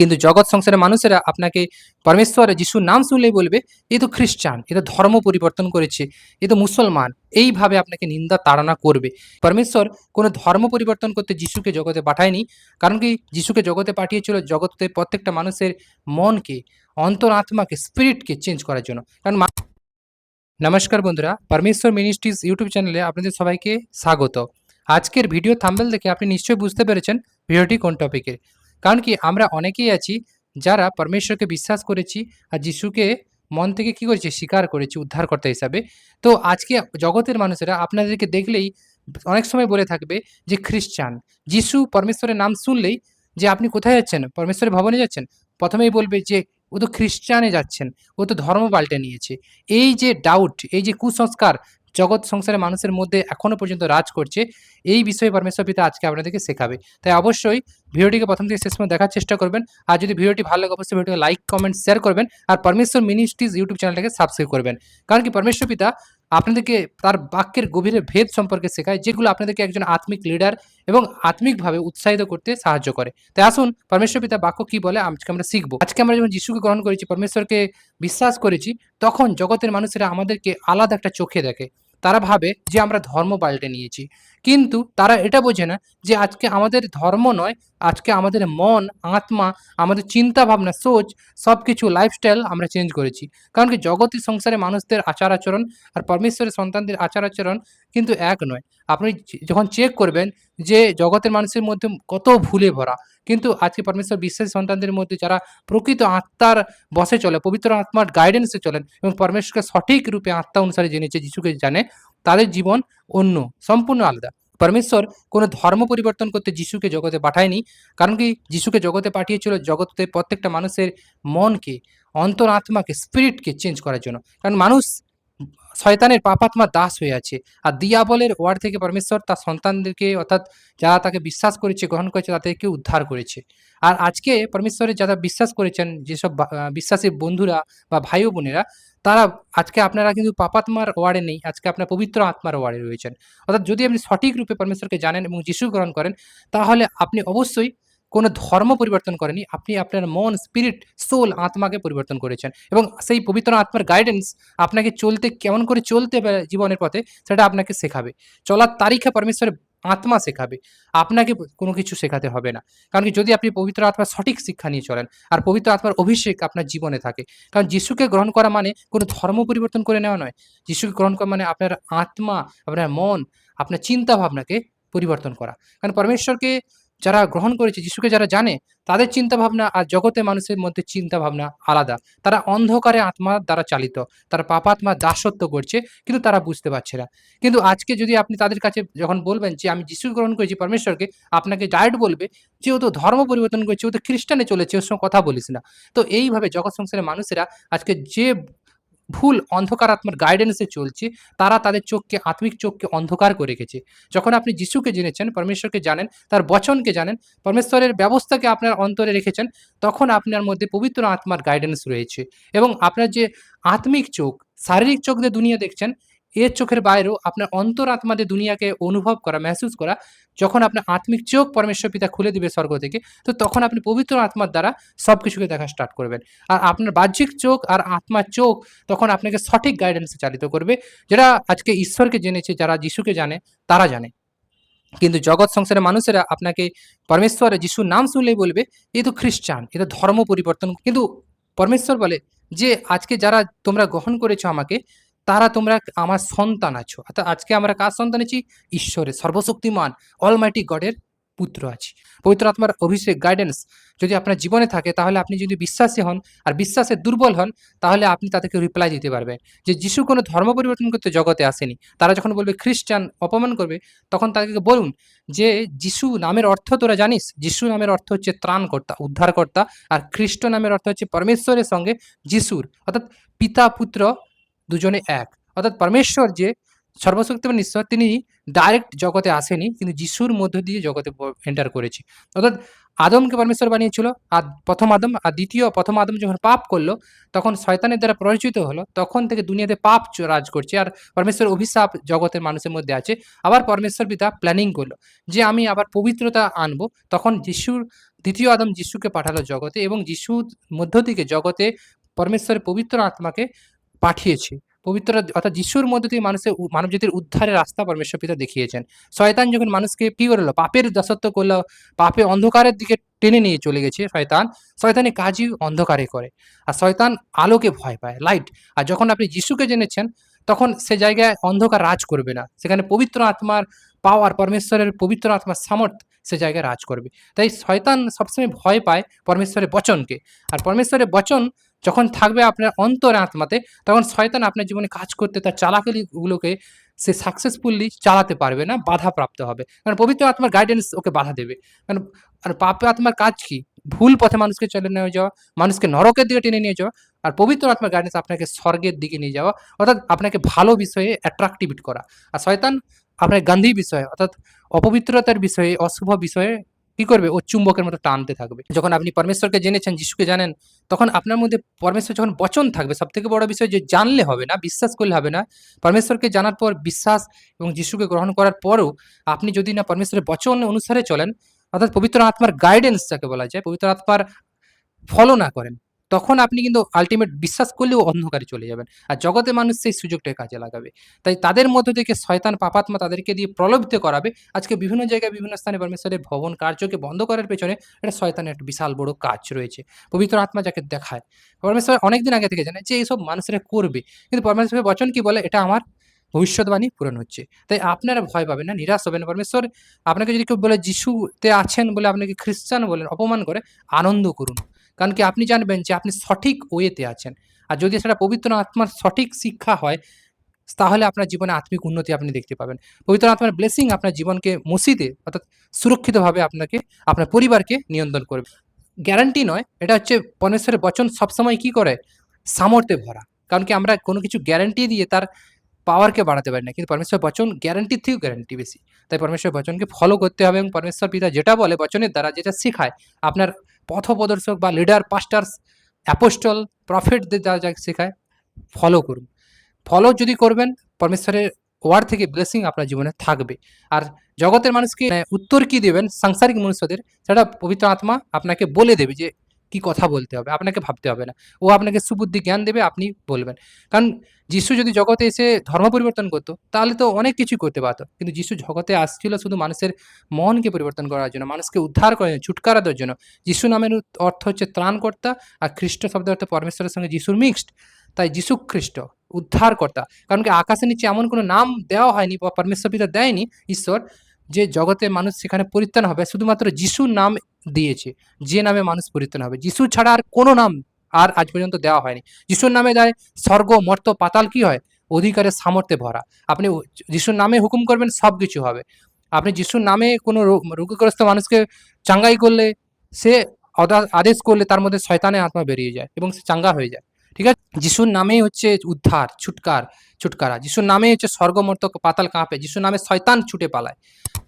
কিন্তু জগৎ সংসারের মানুষেরা আপনাকে পরমেশ্বর যিশুর নাম শুনলেই বলবে, এ তো খ্রিস্টান, এ তো ধর্ম পরিবর্তন করেছে, এ তো মুসলমান। এইভাবে আপনাকে নিন্দা, তাড়না করবে। পরমেশ্বর কোনো ধর্ম পরিবর্তন করতে যিশুকে জগতে পাঠায়নি, কারণ কি যিশুকে জগতে পাঠিয়েছিল জগতে প্রত্যেকটা মানুষের মনকে, অন্তরাত্মাকে স্পিরিটকে চেঞ্জ করার জন্য। কারণ নমস্কার বন্ধুরা, পরমেশ্বর মিনিস্ট্রিজ ইউটিউব চ্যানেলে আপনাদের সবাইকে স্বাগত। আজকের ভিডিও থাম্বেল দেখে আপনি নিশ্চয়ই বুঝতে পেরেছেন ভিডিওটি কোন টপিকের কারণ কি আমরা অনেকেই আছি যারা পরমেশ্বরকে বিশ্বাস করেছি আর যিশুকে মন থেকে কি করেছি? স্বীকার করেছি উদ্ধারকর্তা হিসাবে। তো আজকে জগতের মানুষেরা আপনাদেরকে দেখলেই অনেক সময় বলে থাকবে যে খ্রিস্টান। যিশু পরমেশ্বরের নাম শুনলেই যে আপনি কোথায় যাচ্ছেন? পরমেশ্বরের ভবনে যাচ্ছেন? প্রথমেই বলবে যে ও তো খ্রিস্টানে যাচ্ছেন। ও তো ধর্ম পাল্টে নিয়েছে। এই যে ডাউট এই যে কুসংস্কার জগৎ সংসারের মানুষের মধ্যে এখনও পর্যন্ত রাজ করছে, এই বিষয়ে পরমেশ্বর পিতা আজকে আপনাদেরকে শেখাবে। তাই অবশ্যই ভিডিওটিকে প্রথম থেকে শেষ পর্যন্ত দেখার চেষ্টা করবেন, আর যদি ভিডিওটি ভালো লাগে অবশ্যই ভিডিওকে লাইক, কমেন্ট শেয়ার করবেন, আর পরমেশ্বর মিনিস্ট্রিজ ইউটিউব চ্যানেলটাকে সাবস্ক্রাইব করবেন। কারণ কি পরমেশ্বর পিতা আপনাদেরকে তার বাক্যের গভীরে ভেদ সম্পর্কে শেখায়, যেগুলো আপনাদেরকে একজন আত্মিক লিডার এবং আত্মিকভাবে উৎসাহিত করতে সাহায্য করে। তাই আসুন, পরমেশ্বর পিতা বাক্য কি বলে আজকে আমরা শিখব। আজকে আমরা যখন যিশুকে গ্রহণ করেছি, পরমেশ্বরকে বিশ্বাস করেছি, তখন জগতের মানুষেরা আমাদেরকে আলাদা একটা চোখে দেখে। তারা ভাবে যে আমরা ধর্ম পাল্টে নিয়েছি। কিন্তু তারা এটা বোঝে না যে আজকে আমাদের ধর্ম নয়, আজকে আমাদের মন, আত্মা, আমাদের চিন্তা ভাবনা, সোচ সব কিছু লাইফস্টাইল আমরা চেঞ্জ করেছি। কারণ কি জগতের সংসারে মানুষদের আচার আচরণ আর পরমেশ্বরের সন্তানদের আচার আচরণ কিন্তু এক নয়। আপনি যখন চেক করবেন যে জগতের মানুষের মধ্যে কত ভুলে ভরা, কিন্তু আজকে পরমেশ্বর বিশ্বাসী সন্তানদের মধ্যে যারা প্রকৃত আত্মার বসে চলে, পবিত্র আত্মার গাইডেন্সে চলেন এবং পরমেশ্বরকে সঠিক রূপে আত্মা অনুসারে জেনেছে, যিশুকে জানে তাদের জীবন অন্য, সম্পূর্ণ আলাদা। পরমেশ্বর কোনো ধর্ম পরিবর্তন করতে যিশুকে জগতে পাঠায়নি, কারণ কি যিশুকে জগতে পাঠিয়েছিল জগতে প্রত্যেকটা মানুষের মনকে অন্তরাত্মাকে স্পিরিটকে চেঞ্জ করার জন্য। কারণ মানুষ শয়তানের পাপাত্মার দাস হয়ে আছে। আর দিয়াবলের ওয়ার্ড থেকে পরমেশ্বর তার সন্তানদেরকে অর্থাৎ যারা তাকে বিশ্বাস করেছে, গ্রহণ করেছে, তাদেরকে উদ্ধার করেছে। আর আজকে পরমেশ্বরের যারা বিশ্বাস করেছেন, যেসব বিশ্বাসী বন্ধুরা বা ভাই বোনেরা, তারা আজকে আপনারা কিন্তু পাপাত্মার ওয়ার্ডে নেই, আজকে আপনার পবিত্র আত্মার ওয়ার্ডে রয়েছেন। অর্থাৎ যদি আপনি সঠিক রূপে পরমেশ্বরকে জানেন এবং যিশু গ্রহণ করেন, তাহলে আপনি অবশ্যই কোনো ধর্ম পরিবর্তন করেনি, আপনি আপনার মন স্পিরিট সোল আত্মাকে পরিবর্তন করেছেন। এবং সেই পবিত্র আত্মার গাইডেন্স আপনাকে চলতে, কেমন করে চলতে জীবনের পথে, সেটা আপনাকে শেখাবে। চলার তারিখে পরমেশ্বরের আত্মা শেখাবে। আপনাকে কোনো কিছু শেখাতে হবে না। কারণ কি, যদি আপনি পবিত্র আত্মার সঠিক শিক্ষা নিয়ে চলেন, আর পবিত্র আত্মার অভিষেক আপনার জীবনে থাকে, কারণ যিশুকে গ্রহণ করা মানে কোনো ধর্ম পরিবর্তন করে নেওয়া নয়। যিশুকে গ্রহণ করা মানে আপনার আত্মা, আপনার মন, আপনার চিন্তা ভাবনাকে পরিবর্তন করা। কারণ পরমেশ্বরকে যারা গ্রহণ করেছে, যিশুকে যারা জানে, তাদের চিন্তা ভাবনা আর জগতে মানুষের মধ্যে চিন্তা ভাবনা আলাদা। তারা অন্ধকারে আত্মার দ্বারা চালিত। তারা পাপাত্মা দাসত্ব করছে, কিন্তু তারা বুঝতে পারছে না। কিন্তু আজকে যদি আপনি তাদের কাছে যখন বলবেন যে, আমি যিশু গ্রহণ করেছি পরমেশ্বরকে আপনাকে ডায়েট বলবে যে, ও তো ধর্ম পরিবর্তন করেছে, ও তো খ্রিস্টানে চলেছে, ওর সঙ্গে কথা বলিস না। তো এইভাবে জগৎ সংসারের মানুষেরা আজকে যে ভুল অন্ধকার আত্মার গাইডেন্সে চলছি, তারা তাদের চোখকে, আত্মিক চোখকে অন্ধকার করে রেখেছে। যখন আপনি যিশুকে জেনেছেন, পরমেশ্বরকে জানেন, তার বচনকে জানেন, পরমেশ্বরের ব্যবস্থাকে আপনার অন্তরে রেখেছেন, তখন আপনার মধ্যে পবিত্র আত্মার গাইডেন্স রয়েছে। এবং আপনার যে আত্মিক চোখ, শারীরিক চোখ দিয়ে দুনিয়া দেখছেন এর চোখের বাইরেও আপনার অন্তরাত্মা দিয়ে দুনিয়াকে অনুভব করা মেহসুস করা, যখন আপনার আত্মিক চোখ পরমেশ্বর পিতা খুলে দিবে স্বর্গ থেকে, তো তখন আপনি পবিত্র আত্মার দ্বারা সব কিছুকে দেখা স্টার্ট করবেন। আর আপনার বাহ্যিক চোখ আর আত্মার চোখ তখন আপনাকে সঠিক গাইডেন্সে চালিত করবে। যেটা আজকে ঈশ্বরকে জেনেছে, যারা যিশুকে জানে, তারা জানে। কিন্তু জগৎ সংসারের মানুষেরা আপনাকে পরমেশ্বর যিশুর নাম শুনলেই বলবে, এ তো খ্রিস্টান, এ তো ধর্ম পরিবর্তন। কিন্তু পরমেশ্বর বলে যে, আজকে যারা তোমরা গ্রহণ করেছ আমাকে তারা তোমরা আমার সন্তান আছো। অর্থাৎ আজকে আমরা কার সন্তান আছি? ঈশ্বরের, সর্বশক্তিমান অলমাইটি গডের পুত্র আছি। পবিত্র আত্মার অভিষেক গাইডেন্স যদি আপনার জীবনে থাকে, তাহলে আপনি যদি বিশ্বাসী হন আর বিশ্বাসে দুর্বল হন, তাহলে আপনি তাদেরকে রিপ্লাই দিতে পারবেন। যে যিশু কোনো ধর্ম পরিবর্তন করতে জগতে আসেনি, তারা যখন বলবে খ্রিস্টান অপমান করবে তখন তাদেরকে বলুন যে যিশু নামের অর্থ তোরা জানিস? যিশু নামের অর্থ হচ্ছে ত্রাণকর্তা, উদ্ধারকর্তা, আর খ্রিস্ট নামের অর্থ হচ্ছে পরমেশ্বরের সঙ্গে যিশুর। অর্থাৎ পিতা, পুত্র দুজনে এক। অর্থাৎ পরমেশ্বর যে সর্বশক্তিমান ঈশ্বর, তিনি ডাইরেক্ট জগতে আসেনি, কিন্তু যিশুর মধ্য দিয়ে জগতে এন্টার করেছে। অর্থাৎ আদমকে পরমেশ্বর বানিয়েছিল। আর প্রথম আদম, আর দ্বিতীয় প্রথম আদম যখন পাপ করল, তখন শয়তানের দ্বারা প্ররোচিত হলো, তখন থেকে দুনিয়াতে পাপ রাজ করছে। আর পরমেশ্বর অভিশাপ জগতের মানুষের মধ্যে আছে। আবার পরমেশ্বর পিতা প্ল্যানিং করল, যে আমি আবার পবিত্রতা আনব। তখন যিশুর, দ্বিতীয় আদম যিশুকে পাঠালো জগতে এবং যিশুর মধ্য থেকে জগতে পরমেশ্বরের পবিত্র আত্মাকে পাঠিয়েছে। পবিত্র অর্থাৎ যিশুর মধ্যে দিয়ে মানুষের মানবজাতির উদ্ধারের রাস্তা পরমেশ্বর পিতা দেখিয়েছেন। শয়তান যখন মানুষকে কি করল? পাপের দাসত্ব করল, পাপে অন্ধকারের দিকে টেনে নিয়ে চলে গেছে শয়তান। শয়তানের কাজই অন্ধকারে করে। আর শয়তান আলোকে ভয় পায় লাইট আর যখন আপনি যিশুকে জেনেছেন, তখন সে জায়গায় অন্ধকার রাজ করবে না। সেখানে পবিত্র আত্মার পাওয়ার পরমেশ্বরের পবিত্র আত্মার সামর্থ্য সে জায়গায় রাজ করবে। তাই শয়তান সবসময় ভয় পায় পরমেশ্বরের বচনকে। আর পরমেশ্বরের বচন যখন থাকবে আপনার অন্তরে আত্মাতে, তখন শয়তান আপনার জীবনে কাজ করতে, তার চালাকিগুলোকে সে সাকসেসফুলি চালাতে পারবে না, বাধা প্রাপ্ত হবে। কারণ পবিত্র আত্মার গাইডেন্স ওকে বাধা দেবে। কারণ, আর পাপ আত্মার কাজ কি? ভুল পথে মানুষকে চলে নিয়ে যাওয়া, মানুষকে নরকের দিকে টেনে নিয়ে যাওয়া, আর পবিত্র আত্মার গাইডেন্স আপনাকে স্বর্গের দিকে নিয়ে যাওয়া, অর্থাৎ আপনাকে ভালো বিষয়ে অ্যাট্রাক্টিভিট করা। আর শয়তান আপনার গান্ধী বিষয়ে, অর্থাৎ অপবিত্রতার বিষয়ে, অশুভ বিষয়ে কি করবে? ও চুম্বকের মতো টানতে থাকবে। যখন আপনি পরমেশ্বরকে জেনেছেন, যিশুকে জানেন, তখন আপনার মধ্যে পরমেশ্বর যখন বচন থাকবে সব থেকে বড় বিষয় যে জানলে হবে না, বিশ্বাস করলে হবে না, পরমেশ্বরকে জানার পর বিশ্বাস এবং যিশুকে গ্রহণ করার পরও আপনি যদি না পরমেশ্বরের বচন অনুসারে চলেন, অর্থাৎ পবিত্র আত্মার গাইডেন্স যাকে বলা যায়, পবিত্র আত্মার ফলো না করেন তখন আপনি কিন্তু আলটিমেট বিশ্বাস করলেও অন্ধকারে চলে যাবেন। আর জগতে মানুষ সেই সুযোগটাকে কাজে লাগাবে। তাই তাদের মধ্য থেকে শয়তান, পাপাত্মা তাদেরকে দিয়ে প্রলোভিত করাবে। আজকে বিভিন্ন জায়গায় বিভিন্ন স্থানে পরমেশ্বরের ভবন কার্যকে বন্ধ করার পেছনে এটা শয়তানের একটা বিশাল বড় কাজ রয়েছে। পবিত্র আত্মা যাকে দেখায়। পরমেশ্বর অনেকদিন আগে থেকে জানে যে এইসব মানুষেরা করবে। কিন্তু পরমেশ্বরের বচন কি বলে? এটা আমার ভবিষ্যৎবাণী পূরণ হচ্ছে। তাই আপনারা ভয় পাবেন না, নিরাশ হবেন পরমেশ্বর আপনাকে যদি কেউ বলে, যিশুতে আছেন বলে আপনাকে খ্রিস্টান বলেন, অপমান করে, আনন্দ করুন। কারণ কি আপনি জানবেন যে আপনি সঠিক ওয়েতে আছেন। আর যদি সেটা পবিত্র আত্মার সঠিক শিক্ষা হয়, তাহলে আপনার জীবনে আত্মিক উন্নতি আপনি দেখতে পাবেন। পবিত্র আত্মার ব্লেসিং আপনার জীবনকে মসিদে অর্থাৎ সুরক্ষিতভাবে আপনাকে, আপনার পরিবারকে নিয়ন্ত্রণ করবে। গ্যারান্টি নয়, এটা হচ্ছে পরমেশ্বরের বচন সবসময় কি করে? সামর্থ্যে ভরা। কারণ কি আমরা কোনো কিছু গ্যারান্টি দিয়ে তার পাওয়ারকে বাড়াতে পারি না। কিন্তু পরমেশ্বর বচন গ্যারান্টির থেকেও গ্যারান্টি বেশি। তাই পরমেশ্বর বচনকে ফলো করতে হবে এবং পরমেশ্বর পিতা যেটা বলে বচনের দ্বারা যেটা শেখায়, আপনার পথপ্রদর্শক বা লিডার পাস্টার্স অ্যাপোস্টল প্রফিটদের যা যা শেখায় ফলো করুন। ফলো যদি করবেন পরমেশ্বরের ওয়ার্ড থেকে ব্লেসিং আপনার জীবনে থাকবে। আর জগতের মানুষকে মানে, উত্তর কি দেবেন সাংসারিক মনুষ্যদের সেটা পবিত্র আত্মা আপনাকে বলে দেবে যে কি কথা বলতে হবে? আপনাকে ভাবতে হবে না। ও আপনাকে সুবুদ্ধি জ্ঞান দেবে, আপনি বলবেন। কারণ যিশু যদি জগতে এসে ধর্ম পরিবর্তন করতো, তাহলে তো অনেক কিছুই করতে পারতো। কিন্তু যিশু জগতে আসছিল শুধু মানুষের মনকে পরিবর্তন করার জন্য, মানুষকে উদ্ধার করার জন্য ছুটকারা দেওয়ার জন্য। যিশু নামের অর্থ হচ্ছে ত্রাণকর্তা আর খ্রিস্ট শব্দের অর্থ পরমেশ্বরের সঙ্গে যিশুর মিক্সড তাই যিশু খ্রিস্ট উদ্ধারকর্তা। কারণ কি, আকাশের নিচে এমন কোনো নাম দেওয়া হয়নি বা পরমেশ্বর পিতা দেয়নি, ঈশ্বর। যে জগতে মানুষ সেখানে পরিত্রাণ হবে, শুধুমাত্র যিশুর নাম দিয়েছে, যে নামে মানুষ পরিত্রাণ হবে। যিশু ছাড়া আর কোনো নাম আর আজ পর্যন্ত দেওয়া হয়নি। যিশুর নামে দেয় স্বর্গ, মর্ত, পাতাল কি হয়? অধিকারের সামর্থ্যে ভরা। আপনি যিশুর নামে হুকুম করবেন, সব কিছু হবে। আপনি যিশুর নামে কোনো রোগগ্রস্ত মানুষকে চাঙ্গাই করলে, সে আদেশ করলে তার মধ্যে শয়তানের আত্মা বেরিয়ে যায় এবং সে চাঙ্গা হয়ে যায়। ঠিক আছে? যিশুর নামেই হচ্ছে উদ্ধার, ছুটকার, ছুটকারা। যিশুর নামেই হচ্ছে স্বর্গমর্ত পাতাল কাঁপে। যিশুর নামে শয়তান ছুটে পালায়।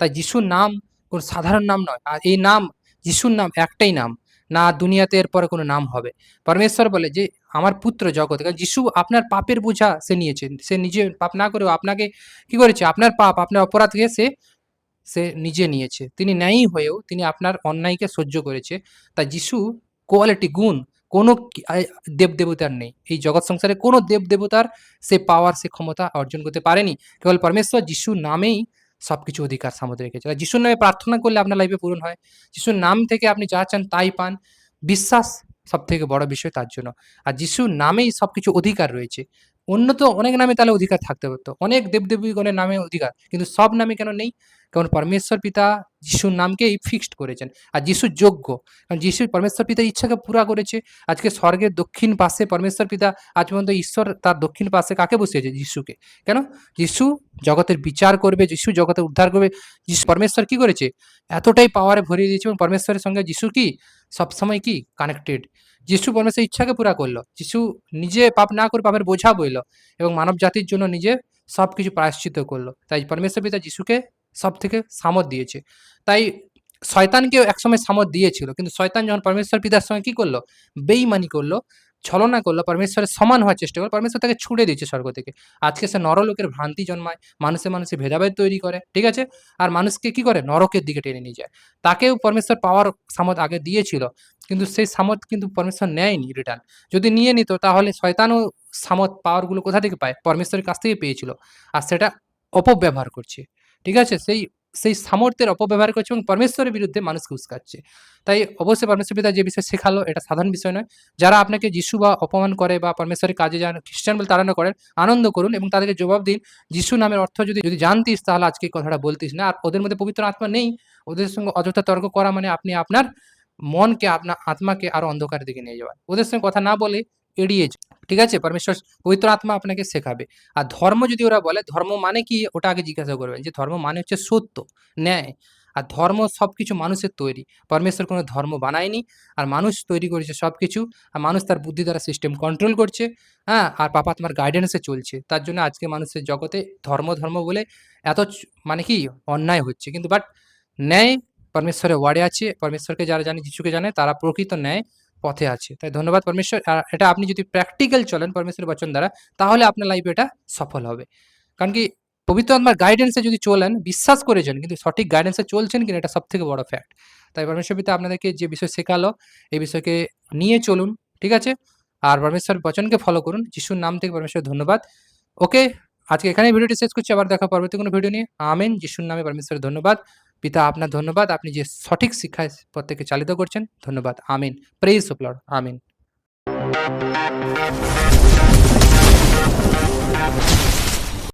তাই যিশুর নাম কোনো সাধারণ নাম নয়। আর এই নাম, যিশুর নাম একটাই নাম। না দুনিয়াতে এরপরে কোনো নাম হবে। পরমেশ্বর বলে যে, আমার পুত্র জগৎ। কারণ যিশু আপনার পাপের বোঝা সে নিয়েছেন সে নিজে পাপ না করেও আপনাকে কি করেছে? আপনার পাপ, আপনার অপরাধকে সে সে নিজে নিয়েছে। তিনি ন্যায়ী হয়েও তিনি আপনার অন্যায়কে সহ্য করেছে। তাই যিশু কোয়ালিটি, গুণ কোনো দেবদেবতার নেই। এই জগৎ সংসারে কোনো দেবদেবতার সে পাওয়ার, সে ক্ষমতা অর্জন করতে পারেনি। কেবল পরমেশ্বর যিশু নামেই সবকিছু অধিকার সামর্থ্য রেখেছে। যিশুর নামে প্রার্থনা করলে আপনার লাইফে পূরণ হয়। যিশুর নাম থেকে আপনি যা চান তাই পান। বিশ্বাস সব থেকে বড় বিষয় তার জন্য। আর যিশুর নামেই সব কিছু অধিকার রয়েছে। অন্য তো অনেক নামে তাহলে অধিকার থাকতে পারতো। অনেক দেবদেবীগণের নামে অধিকার। কিন্তু সব নামে কেন নেই? কারণ পরমেশ্বর পিতা যিশুর নামকেই ফিক্সড করেছেন। আর যিশু যোগ্য। কারণ যিশু পরমেশ্বর পিতার ইচ্ছাকে পুরা করেছে। আজকে স্বর্গের দক্ষিণ পাশে পরমেশ্বর পিতা, আজ পর্যন্ত ঈশ্বর তার দক্ষিণ পাশে কাকে বসিয়েছে? যিশুকে। কেন? যিশু জগতের বিচার করবে, যিশু জগতের উদ্ধার করবে। যিশু পরমেশ্বর কি করেছে? এতটাই পাওয়ারে ভরিয়ে দিয়েছে এবং পরমেশ্বরের সঙ্গে যিশু কি? সবসময় কি? কানেক্টেড যিশু পরমেশ্বর ইচ্ছাকে পুরা করল। যিশু নিজে পাপ না করে পাপের বোঝা বইল এবং মানব জাতির জন্য নিজে সব কিছু প্রায়শ্চিত করল। তাই পরমেশ্বর পিতা যিশুকে সব থেকে সামত দিয়েছে। তাই শয়তানকেও একসময় সামত দিয়েছিল। কিন্তু শয়তান যখন পরমেশ্বর পিতার সঙ্গে কি করল? বেইমানি করল, ছলনা করল, পরমেশ্বরের সমান হওয়ার চেষ্টা করল, পরমেশ্বর তাকে ছুড়ে দিয়েছে স্বর্গ থেকে। আজকে সে নরলোকের ভ্রান্তি জন্মায়, মানুষে মানুষে ভেদাভেদ তৈরি করে, ঠিক আছে? আর মানুষকে কি করে? নরকের দিকে টেনে নিয়ে যায়। তাকেও পরমেশ্বর পাওয়ার সামত আগে দিয়েছিল, কিন্তু সেই সামত কিন্তু পরমেশ্বর নেয়নি রিটার্ন যদি নিয়ে নিত, তাহলে শয়তানও সামত পাওয়ারগুলো কোথা থেকে পায়? পরমেশ্বরের কাছ থেকে পেয়েছিল। আর সেটা অপব্যবহার করছে। ঠিক আছে? সেই সেই সামর্থ্যের অপব্যবহার করছে এবং পরমেশ্বরের বিরুদ্ধে মানুষকে উস্কাচ্ছে। তাই অবশ্যই পরমেশ্বর পিতা যে বিষয়ে শেখালো, এটা সাধারণ বিষয় নয়। যারা আপনাকে যিশু বা অপমান করে বা পরমেশ্বরের কাজে যান, খ্রিস্টান বলে তাড়ানো করেন, আনন্দ করুন এবং তাদেরকে জবাব দিন। যিশু নামের অর্থ যদি যদি জানতিস, তাহলে আজকে এই কথাটা বলতিস না। আর ওদের মধ্যে পবিত্র আত্মা নেই। ওদের সঙ্গে অযথা তর্ক করা মানে আপনি আপনার মনকে, আপনার আত্মাকে আরও অন্ধকারের দিকে নিয়ে যাওয়া। ওদের সঙ্গে কথা না বলে এড়িয়ে। ঠিক আছে? পরমেশ্বর পবিত্র আত্মা আপনাকে শেখাবে। আর ধর্ম যদি ওরা বলে, ধর্ম মানে কি? ওটা আগে জিজ্ঞাসা করবেন যে ধর্ম মানে হচ্ছে সত্য, ন্যায়। আর ধর্ম সব কিছু মানুষের তৈরি। পরমেশ্বর কোনো ধর্ম বানায়নি, আর মানুষ তৈরি করেছে সব কিছু আর মানুষ তার বুদ্ধি দ্বারা সিস্টেম কন্ট্রোল করছে হ্যাঁ? আর পাপা তোমার গাইডেন্সে চলছে। তার জন্য আজকে মানুষের জগতে ধর্ম ধর্ম বলে এত মানে কি? অন্যায় হচ্ছে। কিন্তু বাট ন্যায় পরমেশ্বরের ওয়ার্ডে আছে। পরমেশ্বরকে যারা জানে, যিশুকে জানে, তারা প্রকৃত ন্যায়। পথে আছে। তাই ধন্যবাদ পরমেশ্বর। আর এটা আপনি যদি প্র্যাকটিক্যাল চলেন পরমেশ্বরের বচন দ্বারা, তাহলে আপনার লাইফে এটা সফল হবে। কারণ কি, পবিত্র আত্মার গাইডেন্সে যদি চলেন, বিশ্বাস করেছেন কিন্তু সঠিক গাইডেন্সে চলছেন কিনা এটা সব থেকে বড় ফ্যাক্ট তাই পরমেশ্বর পিতা আপনাদেরকে যে বিষয় শেখালো, এই বিষয়কে নিয়ে চলুন, ঠিক আছে? আর পরমেশ্বর বচনকে ফলো করুন। যিশুর নাম থেকে পরমেশ্বর ধন্যবাদ। ওকে আজকে এখানে ভিডিওটি শেষ করছি। আবার দেখা পরবর্তী কোনো ভিডিও নিয়ে। আমেন। যিশুর নামে পরমেশ্বরের ধন্যবাদ। পিতা, আপনার ধন্যবাদ। আপনি যে সঠিক শিক্ষায় প্রত্যেকে চালিত করছেন, ধন্যবাদ। আমিন। প্রেজ সুপ্লর আমিন।